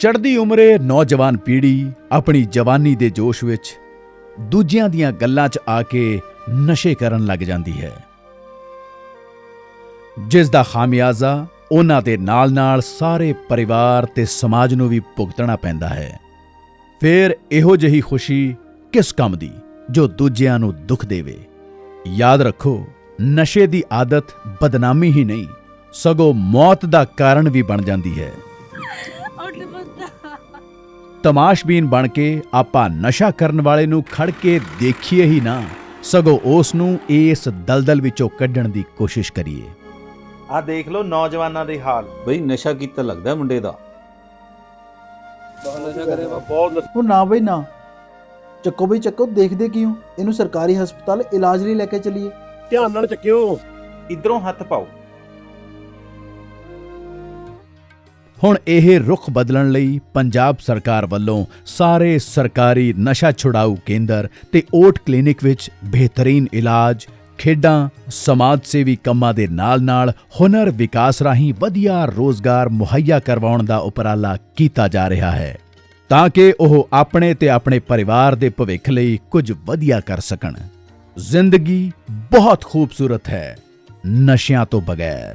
ਚੜ੍ਹਦੀ ਉਮਰੇ ਨੌਜਵਾਨ ਪੀੜ੍ਹੀ ਆਪਣੀ ਜਵਾਨੀ ਦੇ ਜੋਸ਼ ਵਿੱਚ ਦੂਜਿਆਂ ਦੀਆਂ ਗੱਲਾਂ 'ਚ ਆ ਕੇ ਨਸ਼ੇ ਕਰਨ ਲੱਗ ਜਾਂਦੀ ਹੈ। ਜਿਸ ਦਾ ਖਾਮਿਆਜ਼ਾ ਉਹਨਾਂ ਦੇ ਨਾਲ-ਨਾਲ ਸਾਰੇ ਪਰਿਵਾਰ ਤੇ ਸਮਾਜ ਨੂੰ ਵੀ ਭੁਗਤਣਾ ਪੈਂਦਾ ਹੈ। ਫਿਰ ਇਹੋ ਜਿਹੀ ਖੁਸ਼ੀ ਕਿਸ ਕੰਮ ਦੀ ਜੋ ਦੂਜਿਆਂ ਨੂੰ ਦੁੱਖ ਦੇਵੇ? ਯਾਦ ਰੱਖੋ, ਨਸ਼ੇ ਦੀ ਆਦਤ ਬਦਨਾਮੀ ਹੀ ਨਹੀਂ, ਸਗੋਂ ਮੌਤ ਦਾ ਕਾਰਨ ਵੀ ਬਣ ਜਾਂਦੀ ਹੈ। ਤਮਾਸ਼ਬੀਨ ਬਣ ਕੇ ਆਪਾਂ ਨਸ਼ਾ ਕਰਨ ਵਾਲੇ ਨੂੰ ਖੜ ਕੇ ਦੇਖੀਏ ਹੀ ਨਾ ਸਗੋਂ ਉਸ ਨੂੰ ਇਸ ਦਲਦਲ ਵਿੱਚੋਂ ਕੱਢਣ ਦੀ ਕੋਸ਼ਿਸ਼ ਕਰੀਏ। ਆ ਦੇਖ ਲਓ ਨੌਜਵਾਨਾਂ ਦੇ ਹਾਲ। ਬਈ ਨਸ਼ਾ ਕੀਤਾ ਲੱਗਦਾ ਮੁੰਡੇ ਦਾ। ਉਹ ਨਾ ਬਈ ਨਾ। ਚੱਕੋ ਬਈ ਚੱਕੋ ਦੇਖਦੇ ਕਿਉਂ? ਇਹਨੂੰ ਸਰਕਾਰੀ ਹਸਪਤਾਲ ਇਲਾਜ ਲਈ ਲੈ ਕੇ ਚਲੀਏ। ਧਿਆਨ ਨਾਲ ਚੱਕਿਓ। ਇਧਰੋਂ ਹੱਥ ਪਾਓ। ਹੁਣ ਇਹ ਰੁਖ ਬਦਲਣ ਲਈ ਪੰਜਾਬ ਸਰਕਾਰ ਵੱਲੋਂ ਸਾਰੇ ਸਰਕਾਰੀ ਨਸ਼ਾ ਛੁਡਾਊ ਕੇਂਦਰ ਤੇ ਓਟ ਕਲੀਨਿਕ ਵਿੱਚ ਬਿਹਤਰੀਨ ਇਲਾਜ, ਖੇਡਾਂ ਸਮਾਜ ਸੇਵੀ ਕੰਮਾਂ ਦੇ ਨਾਲ-ਨਾਲ ਹੁਨਰ ਵਿਕਾਸ ਰਾਹੀਂ ਵਧੀਆ ਰੋਜ਼ਗਾਰ ਮੁਹੱਈਆ ਕਰਵਾਉਣ ਦਾ ਉਪਰਾਲਾ ਕੀਤਾ ਜਾ ਰਿਹਾ ਹੈ ਤਾਂ ਕਿ ਉਹ ਆਪਣੇ ਤੇ ਆਪਣੇ ਪਰਿਵਾਰ ਦੇ ਭਵਿੱਖ ਲਈ ਕੁਝ ਵਧੀਆ ਕਰ ਸਕਣ। ਜ਼ਿੰਦਗੀ ਬਹੁਤ ਖੂਬਸੂਰਤ ਹੈ, ਨਸ਼ਿਆਂ ਤੋਂ ਬਗੈਰ।